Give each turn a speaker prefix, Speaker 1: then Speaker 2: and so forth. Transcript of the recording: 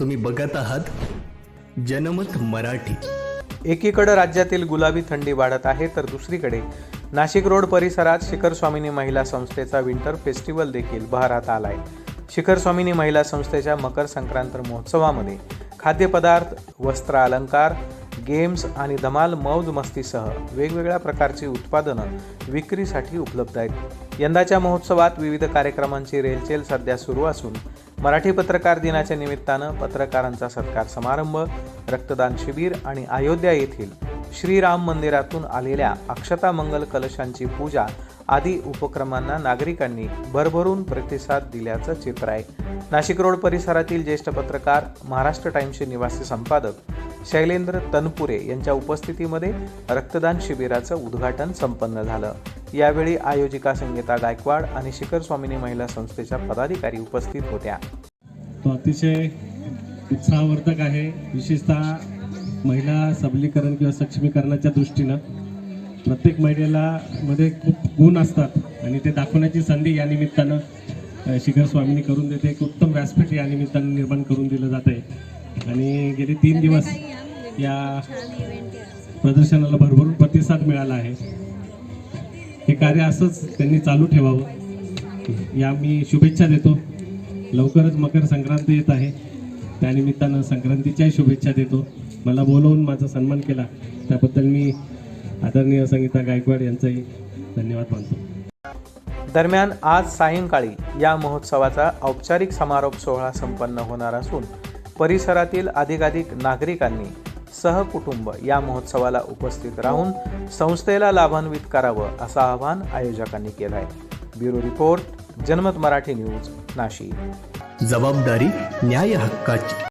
Speaker 1: तुम्ही बघत आहात जनमत मराठी.
Speaker 2: एकीकडे राज्यातील गुलाबी थंडी वाढत आहे तर दुसरीकडे नाशिक रोड परिसरात शिखर स्वामिनी महिला संस्थेचा विंटर फेस्टिवल देखील बहरात आलाय. शिखर स्वामिनी महिला संस्थेच्या मकर संक्रांत महोत्सवामध्ये खाद्यपदार्थ वस्त्र अलंकार गेम्स आणि धमाल मौज मस्तीसह वेगवेगळ्या प्रकारची उत्पादनं विक्रीसाठी उपलब्ध आहेत. यंदाच्या महोत्सवात विविध कार्यक्रमांची रेलचेल सध्या सुरू असून मराठी पत्रकार दिनाच्या निमित्तानं पत्रकारांचा सत्कार समारंभ रक्तदान शिबिर आणि अयोध्या येथील श्रीराम मंदिरातून आलेल्या अक्षता मंगल कलशांची पूजा आदी उपक्रमांना नागरिकांनी भरभरून प्रतिसाद दिल्याचं चित्र आहे. नाशिक रोड परिसरातील ज्येष्ठ पत्रकार महाराष्ट्र टाइम्सचे निवासी संपादक शैलेंद्र तनपुरे यांच्या उपस्थितीमध्ये रक्तदान शिबिराचं उद्घाटन संपन्न झालं. यावेळी आयोजिका संगीता गायकवाड आणि शिखर स्वामिनी महिला संस्थेच्या पदाधिकारी उपस्थित होत्या.
Speaker 3: तो अतिशय उत्साहवर्धक आहे. विशेषतः महिला सबलीकरण किंवा सक्षमीकरणाच्या दृष्टीनं प्रत्येक महिलेला मध्ये खूप गुण असतात आणि ते दाखवण्याची संधी या निमित्तानं शिखर स्वामींनी करून देते. एक उत्तम व्यासपीठ या निमित्तानं निर्माण करून दिलं जात आहे आणि गेले तीन दिवस या प्रदर्शनाला भरभरून प्रतिसाद मिळाला आहे. हे कार्य असंच त्यांनी चालू ठेवावं. या मी शुभेच्छा देतो. लवकरच मकर संक्रांती येत आहे. त्यानिमित्तानं संक्रांतीच्याही शुभेच्छा देतो. मला बोलवून माझा सन्मान केला. त्याबद्दल मी आदरणीय संगीता गायकवाड यांचाही धन्यवाद मानतो.
Speaker 2: दरम्यान आज सायंकाळी या महोत्सवाचा औपचारिक समारोप सोहळा संपन्न होणार असून परिसरातील अधिकाधिक नागरिकांनी सहकुटुंब या महोत्सवाला उपस्थित राहून संस्थेला लाभान्वित करावं असं आवाहन आयोजकांनी केलं आहे ब्युरो रिपोर्ट जनमत मराठी न्यूज नाशिक.
Speaker 1: जबाबदारी न्याय हक्काची.